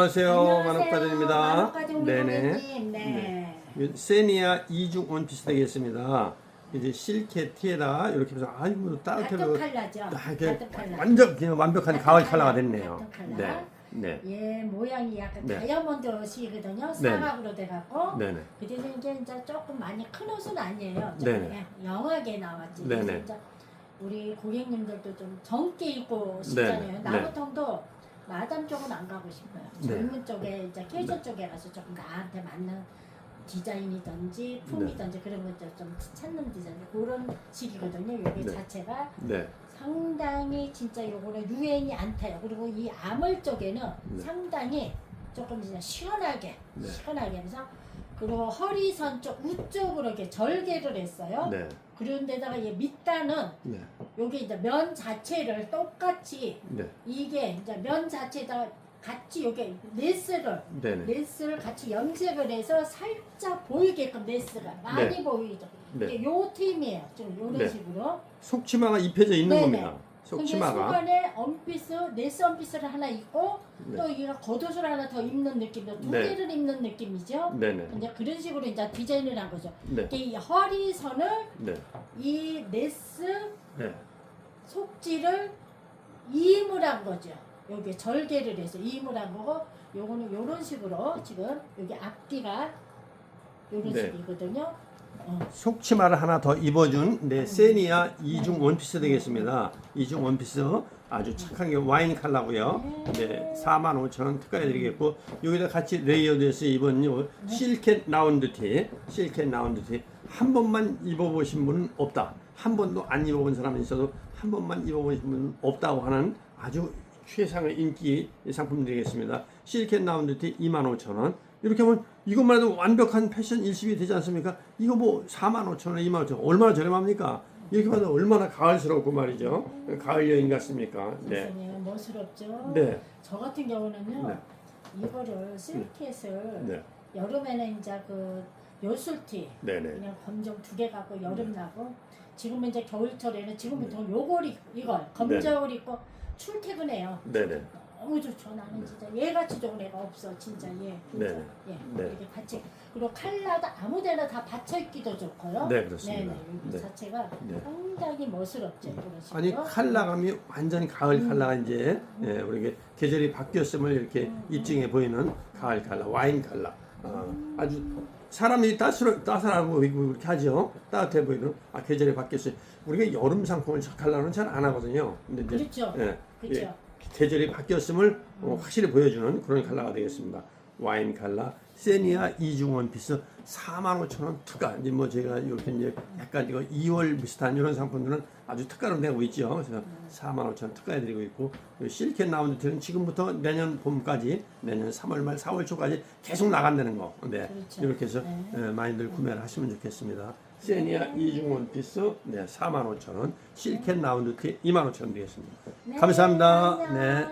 안녕하세요. 만옥가전입니다. 만옥가전 네네. 고객님. 네. 이 세니아 이중 원피스 되겠습니다. 이제 실케 티에다 이렇게 해서 아이고 따뜻해 가뜩 칼라죠. 아, 이게 가뜩 칼라. 완전 그냥 완벽한 가뜩 가을 컬러가 됐네요. 가뜩 칼라. 네, 네, 예, 모양이 약간 네. 다이아몬드식이거든요. 네. 사각으로 돼갖고. 네, 네. 그때는 이게 이제 조금 많이 큰 옷은 아니에요. 네. 네. 영하게 나왔지. 네, 그래서 네. 이제 우리 고객님들도 좀 젊게 입고 싶잖아요. 네. 나무통도 마담 쪽은 안 가고 싶어요. 네. 젊은 쪽에 이제 캐주얼 쪽에 가서 조금 나한테 맞는 디자인이든지 품이든지 그런 것들 좀 찾는 디자인 그런 식이거든요. 여기 네. 자체가 네, 상당히 진짜 요거는 유행이 안 타요. 그리고 이 암을 쪽에는 네. 상당히 조금 진짜 시원하게 네. 시원하게 해서 그리고 허리선 쪽 우쪽으로 이렇게 절개를 했어요. 네, 그런데다가 이 밑단은 네, 여기 이제 면 자체를 똑같이 네, 이게 이제 면 자체에다 같이 여기 레스를 네, 네, 레스를 같이 염색을 해서 살짝 보이게끔 레스가 많이 네. 보이죠. 네. 이게 요 팀이에요. 좀 이런 네. 식으로. 속치마가 입혀져 있는 네네. 겁니다. 속치마가. 중간에 원피스, 레스 원피스를 하나 입고 네. 또 이거 겉옷을 하나 더 입는 느낌이죠. 두 네. 개를 입는 느낌이죠. 네, 네, 이제 그런 식으로 이제 디자인을 한 거죠. 네, 이게 이 허리선을 네, 이 레스 네, 속지를 이임을 한 거죠. 여기 절개를 해서 이임을 한 거고 요거는 요런 식으로 지금 여기 앞뒤가 요런 네. 식이거든요. 어. 속치마를 하나 더 입어준 네 세니아 이중 원피스 되겠습니다. 이중 원피스 아주 착한 게 와인 컬러고요. 네, 45,000원 특가해드리겠고 여기다 같이 레이어드해서 입은 요 실켓 라운드 티, 실켓 라운드 티 한 번만 입어보신 분은 없다. 한 번도 안 입어본 사람은 있어도 한 번만 입어보신 분은 없다고 하는 아주 최상의 인기 상품 되겠습니다. 실켓 라운드 티 25,000원. 이렇게 하면 이것만 해도 완벽한 패션 일십이 되지 않습니까? 이거 뭐 45,000원, 25,000원 얼마나 저렴합니까? 이렇게 봐도 얼마나 가을스럽고 말이죠. 가을 여인 같습니까? 네. 선생님 멋스럽죠. 네. 저 같은 경우는요. 네. 이거를 실켓을 네. 여름에는 이제 그 요술티 네, 네. 그냥 검정 두 개 갖고 여름 나고 지금은 이제 겨울철에는 지금부터 요걸 입, 이걸 검정을 입고 출퇴근해요. 네, 네. 너무 좋죠. 나는 진짜 얘같이 좋은 애가 없어. 진짜 얘. 진짜. 네. 예. 네. 이렇게 같이 그리고 칼라도 아무데나 다 받쳐 입기도 좋고요. 네, 그렇습니다. 네네. 여기 네. 자체가 네. 상당히 멋스럽죠. 식으로. 아니 칼라감이 완전 가을 음. 칼라 이제 예, 우리 계절이 바뀌었음을 이렇게 음. 입증해 보이는 가을 칼라, 와인 칼라. 어, 아주 사람이 따스러, 따스하고 이렇게 하죠. 따뜻해 보이는 아 계절이 바뀌었어요. 우리가 여름 상품을 저 칼라는 잘 안 하거든요. 근데 이제 그렇죠. 예, 그렇죠. 예, 계절이 바뀌었음을 어, 확실히 보여주는 그런 칼라가 되겠습니다. 와인 칼라, 세니아 이중 원피스 45,000원 특가. 이제 뭐 제가 이렇게 이제 약간 이거 2월 비슷한 이런 상품들은 아주 특가로 내고 있죠. 그래서 45,000원 특가해 드리고 있고 이 실켓 라운드티는 지금부터 내년 봄까지 내년 3월 말 4월 초까지 계속 나간다는 거. 네, 그렇죠. 이렇게 해서 네. 예, 많이들 구매를 하시면 좋겠습니다. 세니아 이중 원 피스 네, 45,000원, 실켓 라운드 티 25,000원 되겠습니다. 네, 감사합니다. 네.